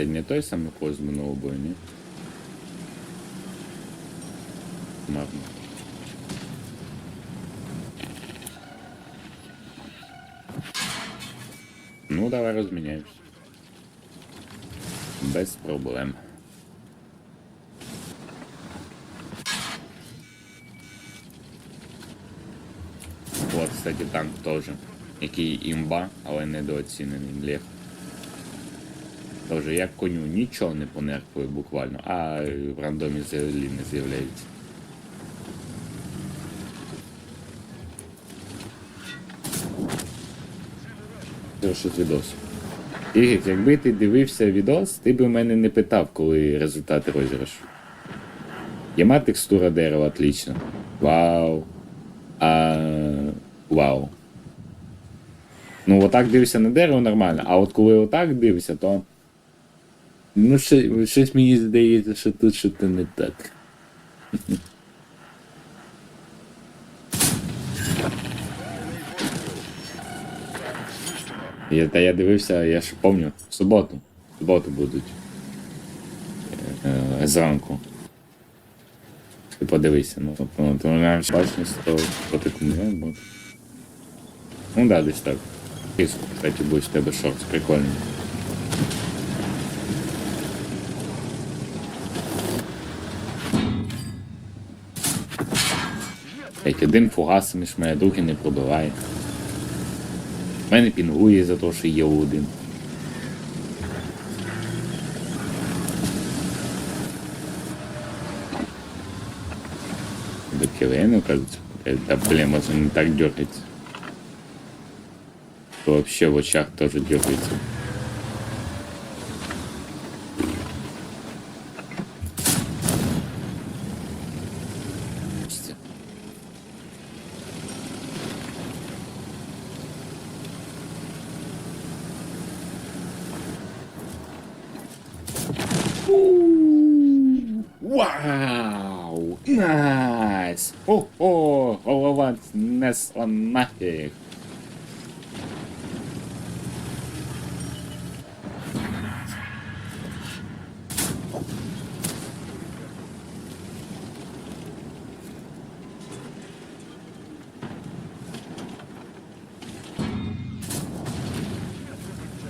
Це не той самий з минулого бою, ні? Марно. Ну, давай розміняємось. Без проблем. От, кстати, танк теж. Який імба, але недооцінений Лев. Тоже як коню нічого не понеркує буквально, а в рандомі взагалі не з'являється. Це відос. Якби ти дивився відос, ти б у мене не питав, коли результати розіграшу. Єма текстура дерева, отлично. Вау. А, вау. Ну, отак дивишся на дерево нормально, а от коли отак дивишся, то. Ну, ще, щось мені здається, що тут щось не так. Я, та я дивився, я ж пам'ятаю, в суботу. В суботу будуть. Е, е, зранку. Ти подивися, ну, от, ну, то навіть бачність, то по такому буде. Ну да, десь так. Киску, кстати, буде в тебе шорт, прикольний. Як один фугас між мене другий не пробиває. Мене пінгує за те, що є один. До килена, кажется. Да блин, вот он не так дергается. То вообще в очах тоже дергается. Вау! Найс! О-о! Голова снесла нафиг!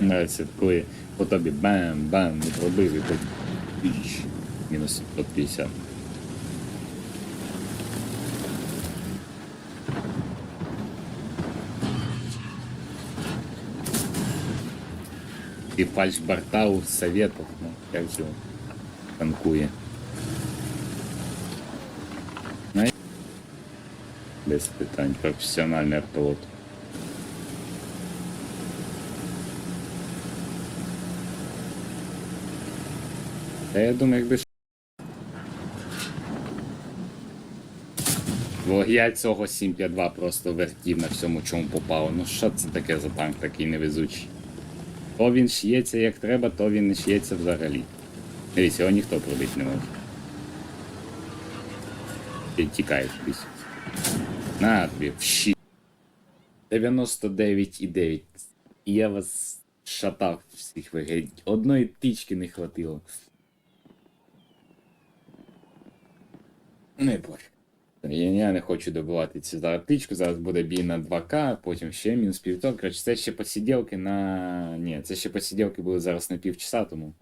Нравится, коли по тобі бам-бам, не пробив і так Іч. Мінус 150. І фальш бартау советов, ну, як же танкує. Ну, і- Без питань, професіональний артилот. Та я думаю, якби Бо я цього 752 просто вертів на всьому чому попало. Ну що це таке за танк такий невезучий? То він ш'ється як треба, то він не ш'ється взагалі. Дивись, його ніхто пробити не може. Ти тікаєш кудись. На тобі, вщі. 99,9. І я вас шатав всіх вигідь. Одної тички не хватило. Не боже. Я, не хочу добивати цю зараз птичку, зараз буде бій на 2К, потім ще мінус півтора. Коротше, це ще посиділки на. Ні, це ще посиділки були зараз на півчаса, тому.